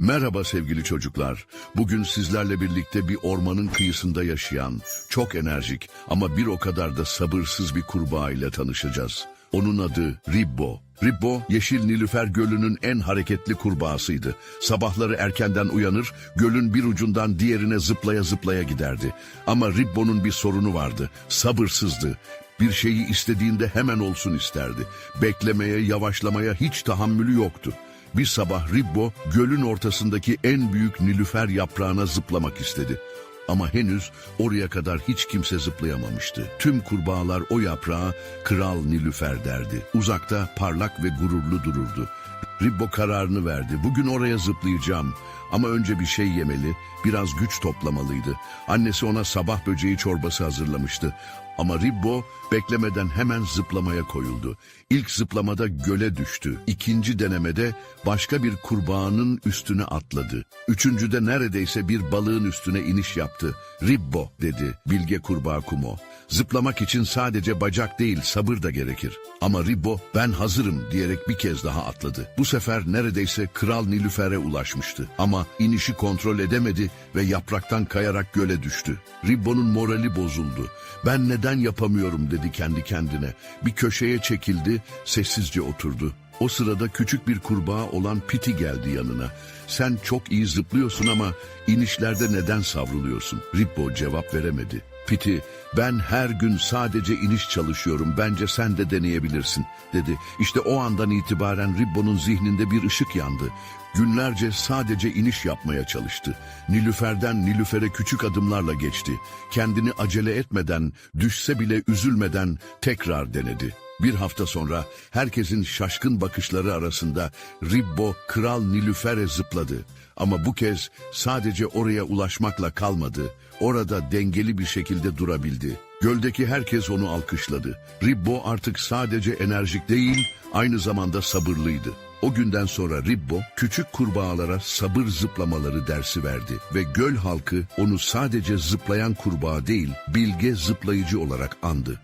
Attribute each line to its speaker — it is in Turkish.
Speaker 1: Merhaba sevgili çocuklar. Bugün sizlerle birlikte bir ormanın kıyısında yaşayan, çok enerjik ama bir o kadar da sabırsız bir kurbağa ile tanışacağız. Onun adı Ribbo. Ribbo, Yeşil Nilüfer Gölü'nün en hareketli kurbağasıydı. Sabahları erkenden uyanır, gölün bir ucundan diğerine zıplaya zıplaya giderdi. Ama Ribbo'nun bir sorunu vardı, sabırsızdı. Bir şeyi istediğinde hemen olsun isterdi. Beklemeye, yavaşlamaya hiç tahammülü yoktu. Bir sabah Ribbo gölün ortasındaki en büyük nilüfer yaprağına zıplamak istedi. Ama henüz oraya kadar hiç kimse zıplayamamıştı. Tüm kurbağalar o yaprağa kral nilüfer derdi. Uzakta parlak ve gururlu dururdu. Ribbo kararını verdi. Bugün oraya zıplayacağım. Ama önce bir şey yemeli, biraz güç toplamalıydı. Annesi ona sabah böceği çorbası hazırlamıştı. Ama Ribbo beklemeden hemen zıplamaya koyuldu. İlk zıplamada göle düştü. İkinci denemede başka bir kurbağanın üstüne atladı. Üçüncüde neredeyse bir balığın üstüne iniş yaptı. Ribbo dedi bilge kurbağa Kumo. Zıplamak için sadece bacak değil sabır da gerekir. Ama Ribbo ben hazırım diyerek bir kez daha atladı. Bu sefer neredeyse Kral Nilüfer'e ulaşmıştı. Ama inişi kontrol edemedi ve yapraktan kayarak göle düştü. Ribbo'nun morali bozuldu. Ben neden yapamıyorum dedi kendi kendine. Bir köşeye çekildi, sessizce oturdu. O sırada küçük bir kurbağa olan Piti geldi yanına. Sen çok iyi zıplıyorsun ama inişlerde neden savruluyorsun? Ribbo cevap veremedi. Piti, ben her gün sadece iniş çalışıyorum, bence sen de deneyebilirsin, dedi. İşte o andan itibaren Ribbo'nun zihninde bir ışık yandı. Günlerce sadece iniş yapmaya çalıştı. Nilüferden Nilüfer'e küçük adımlarla geçti. Kendini acele etmeden, düşse bile üzülmeden tekrar denedi. Bir hafta sonra herkesin şaşkın bakışları arasında Ribbo Kral Nilüfer'e zıpladı. Ama bu kez sadece oraya ulaşmakla kalmadı. Orada dengeli bir şekilde durabildi. Göldeki herkes onu alkışladı. Ribbo artık sadece enerjik değil, aynı zamanda sabırlıydı. O günden sonra Ribbo küçük kurbağalara sabır zıplamaları dersi verdi ve göl halkı onu sadece zıplayan kurbağa değil, bilge zıplayıcı olarak andı.